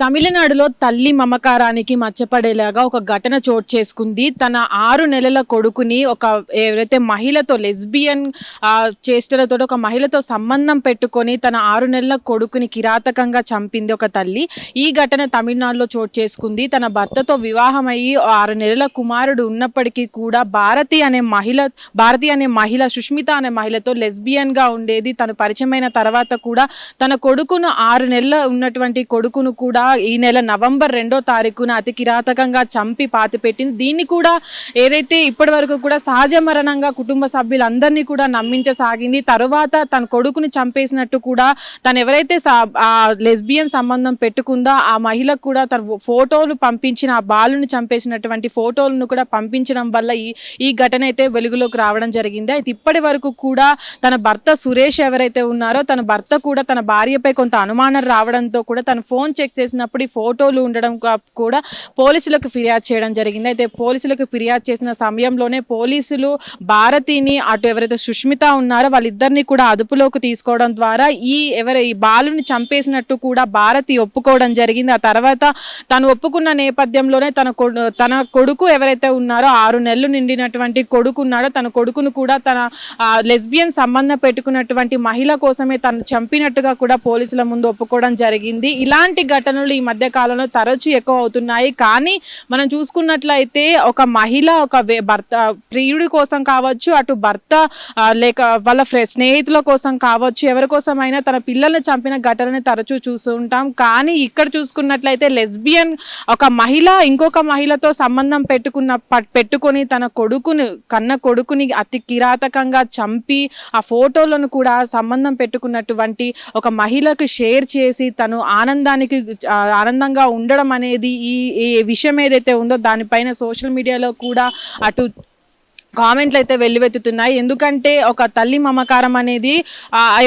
తమిళనాడులో తల్లి మమకారానికి మచ్చపడేలాగా ఒక ఘటన చోటు చేసుకుంది. తన ఆరు నెలల కొడుకుని ఒక ఎవరైతే మహిళతో లెస్బియన్ చేష్టలతో ఒక మహిళతో సంబంధం పెట్టుకొని తన ఆరు నెలల కొడుకుని కిరాతకంగా చంపింది ఒక తల్లి. ఈ ఘటన తమిళనాడులో చోటు చేసుకుంది. తన భర్తతో వివాహం అయ్యి ఆరు నెలల కుమారుడు ఉన్నప్పటికీ కూడా భారతి అనే మహిళ భారతి అనే మహిళ సుష్మిత అనే మహిళతో లెస్బియన్గా ఉండేది. తను పరిచయమైన తర్వాత కూడా తన కొడుకును ఆరు నెలల ఉన్నటువంటి కొడుకును కూడా ఈ నెల నవంబర్ రెండో తారీఖున అతి కిరాతకంగా చంపి పాతిపెట్టింది దీన్ని కూడా ఏదైతే ఇప్పటి వరకు కూడా సహజ మరణంగా కుటుంబ సభ్యులందరినీ కూడా నమ్మించసాగింది. తరువాత తన కొడుకుని చంపేసినట్టు కూడా తను ఎవరైతే సా- ఆ లెస్బియన్ సంబంధం పెట్టుకుందో ఆ మహిళకు కూడా తన ఫోటోలు పంపించిన ఆ బాలుని చంపేసినటువంటి ఫోటోలను కూడా పంపించడం వల్ల ఈ ఈ ఘటన అయితే వెలుగులోకి రావడం జరిగింది. అయితే ఇప్పటి వరకు కూడా తన భర్త సురేష్ ఎవరైతే ఉన్నారో తన భర్త కూడా తన భార్యపై కొంత అనుమానం రావడంతో కూడా తన ఫోన్ చెక్ చేసినప్పుడు ఈ ఫోటోలు ఉండడం కూడా పోలీసులకు ఫిర్యాదు చేయడం జరిగింది. అయితే పోలీసులకు ఫిర్యాదు చేసిన సమయంలోనే పోలీసులు భారతిని అటు ఎవరైతే సుష్మిత ఉన్నారో వాళ్ళిద్దరిని కూడా అదుపులోకి తీసుకోవడం ద్వారా ఈ ఎవరు ఈ బాలుని చంపేసినట్టు కూడా భారతి ఒప్పుకోవడం జరిగింది. ఆ తర్వాత తను ఒప్పుకున్న నేపథ్యంలోనే తన కొడు తన కొడుకు ఎవరైతే ఉన్నారో ఆరు నెలలు నిండినటువంటి కొడుకు ఉన్నాడో తన కొడుకును కూడా తన లెస్బియన్ సంబంధం పెట్టుకున్నటువంటి మహిళ కోసమే తను చంపినట్టుగా కూడా పోలీసుల ముందు ఒప్పుకోవడం జరిగింది. ఇలాంటి ఘటనలు ఈ మధ్య కాలంలో తరచూ ఎక్కువ అవుతున్నాయి. కానీ మనం చూసుకున్నట్లయితే ఒక మహిళ ఒక భర్త ప్రియుడి కోసం కావచ్చు అటు భర్త లేక వాళ్ళ స్నేహితుల కోసం కావచ్చు ఎవరి కోసమైనా తన పిల్లల్ని చంపిన ఘటనని తరచూ చూస్తూ ఉంటాం కానీ ఇక్కడ చూసుకున్నట్లయితే లెస్బియన్ ఒక మహిళ ఇంకొక మహిళతో సంబంధం పెట్టుకున్న పెట్టుకొని తన కొడుకుని కన్న కొడుకుని అతి కిరాతకంగా చంపి ఆ ఫోటోలను కూడా సంబంధం పెట్టుకున్నటువంటి ఒక మహిళకు షేర్ చేసి తను ఆనందానికి ఆనందంగా ఉండడం అనేది ఈ ఈ విషయం ఏదైతే ఉందో దానిపైన సోషల్ మీడియాలో కూడా అటు కామెంట్లు అయితే వెల్లువెత్తుతున్నాయి. ఎందుకంటే ఒక తల్లి మమకారం అనేది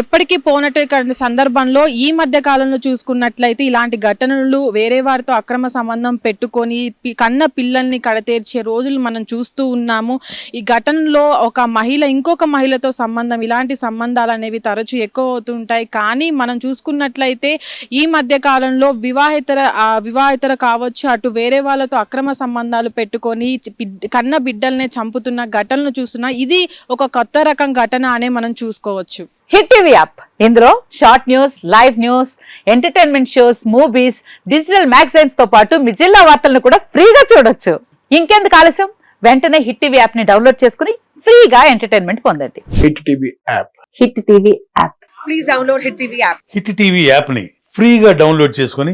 ఎప్పటికీ పోనట్టు సందర్భంలో ఈ మధ్య కాలంలో చూసుకున్నట్లయితే ఇలాంటి ఘటనలు వేరే వారితో అక్రమ సంబంధం పెట్టుకొని కన్న పిల్లల్ని కడతేర్చే రోజులు మనం చూస్తూ ఉన్నాము. ఈ ఘటనలో ఒక మహిళ ఇంకొక మహిళతో సంబంధం ఇలాంటి సంబంధాలు అనేవి తరచూ ఎక్కువ అవుతుంటాయి కానీ మనం చూసుకున్నట్లయితే ఈ మధ్య కాలంలో వివాహేతర వివాహేతర కావచ్చు అటు వేరే వాళ్ళతో అక్రమ సంబంధాలు పెట్టుకొని కన్న బిడ్డల్ని చంపుతున్న ఘటనలు చూస్తున్నా ఇది ఒక కొత్త రకం ఘటన అనే మనం చూసుకోవచ్చు. Hit TV app. ఇందులో short news live news entertainment shows movies digital మ్యాగజైన్స్తో పాటు మీ జిల్లా వార్తలను కూడా ఫ్రీగా చూడొచ్చు. ఇంకెందుకు ఆలస్యం? వెంటనే హిట్ టీవీ యాప్ని డౌన్లోడ్ చేసుకుని ఫ్రీగా ఎంటర్టైన్మెంట్ పొందండి. Hit TV app. Hit TV app. Hit TV యాప్ని ఫ్రీగా డౌన్లోడ్ చేసుకొని